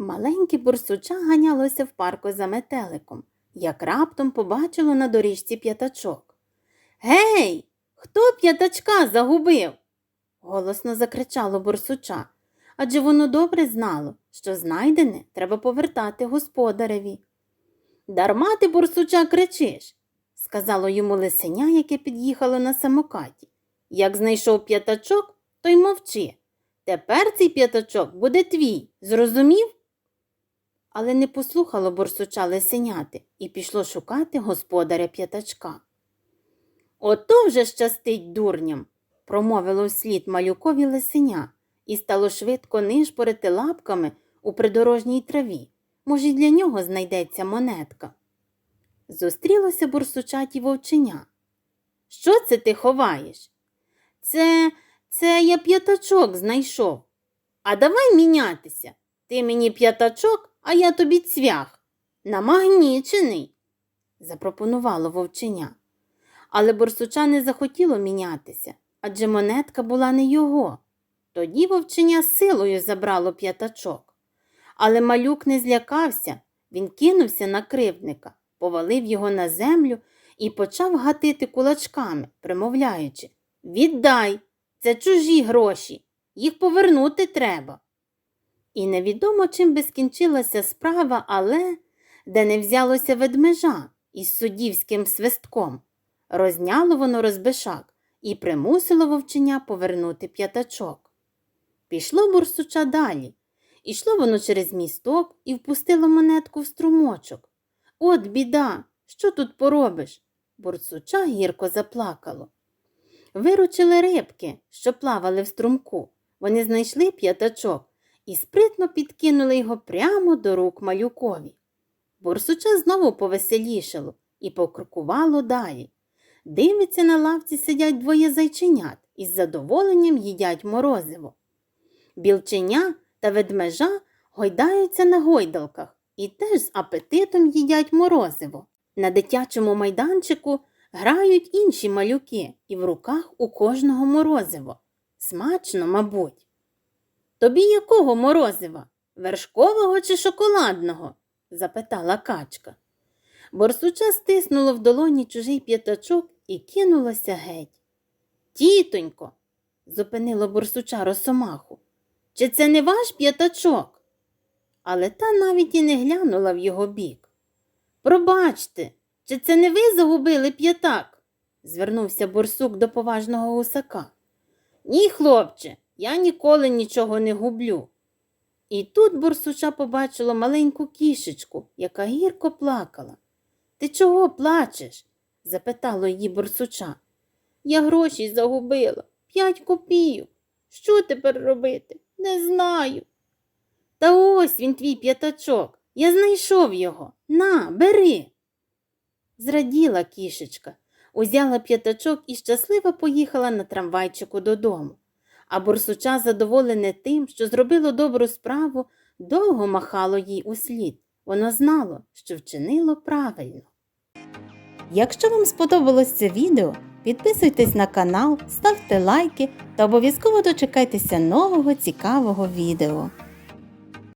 Маленьке бурсуча ганялося в парку за метеликом, як раптом побачило на доріжці п'ятачок. Гей, хто п'ятачка загубив? голосно закричало бурсуча, адже воно добре знало, що знайдене треба повертати господареві. Дарма ти, бурсуча, кричиш, сказало йому лисеня, яке під'їхало на самокаті. Як знайшов п'ятачок, то й мовчи. Тепер цей п'ятачок буде твій, зрозумів? Але не послухало борсуча лисеняти і пішло шукати господаря п'ятачка. Ото вже щастить дурням, промовило вслід малюкові лисеня і стало швидко нишпорити лапками у придорожній траві. Може, й для нього знайдеться монетка. Зустрілося бурсучаті вовченя. Що це ти ховаєш? Це, це я п'ятачок знайшов. А давай мінятися. Ти мені п'ятачок, а я тобі цвях. Намагнічений, запропонувало вовченя. Але борсуча не захотіло мінятися, адже монетка була не його. Тоді вовченя силою забрало п'ятачок. Але малюк не злякався, він кинувся на кривдника, повалив його на землю і почав гатити кулачками, примовляючи Віддай, це чужі гроші, їх повернути треба. І невідомо, чим би скінчилася справа, але де не взялося ведмежа із суддівським свистком. Розняло воно розбишак і примусило вовченя повернути п'ятачок. Пішло бурсуча далі. Ішло воно через місток і впустило монетку в струмочок. От біда, що тут поробиш? Бурсуча гірко заплакало. Виручили рибки, що плавали в струмку. Вони знайшли п'ятачок і спритно підкинули його прямо до рук малюкові. Бурсуча знову повеселішало і покрокувало далі. Дивиться, на лавці сидять двоє зайченят і з задоволенням їдять морозиво. Білченя та ведмежа гойдаються на гойдалках і теж з апетитом їдять морозиво. На дитячому майданчику грають інші малюки, і в руках у кожного морозиво. Смачно, мабуть. Тобі якого морозива? Вершкового чи шоколадного? запитала качка. Борсуча стиснула в долоні чужий п'ятачок і кинулася геть. Тітонько, зупинило борсуча росомаху. Чи це не ваш п'ятачок? Але та навіть і не глянула в його бік. Пробачте, чи це не ви загубили п'ятак? звернувся борсук до поважного гусака. Ні, хлопче, я ніколи нічого не гублю. І тут борсуча побачила маленьку кішечку, яка гірко плакала. Ти чого плачеш? запитало її борсуча. Я гроші загубила, п'ять копійок. Що тепер робити? Не знаю. Та ось він твій п'ятачок. Я знайшов його. На, бери. Зраділа кішечка, узяла п'ятачок і щасливо поїхала на трамвайчику додому. А борсуча, задоволене тим, що зробило добру справу, довго махало їй услід. Воно знало, що вчинило правильно. Якщо вам сподобалось це відео, підписуйтесь на канал, ставте лайки та обов'язково дочекайтеся нового цікавого відео.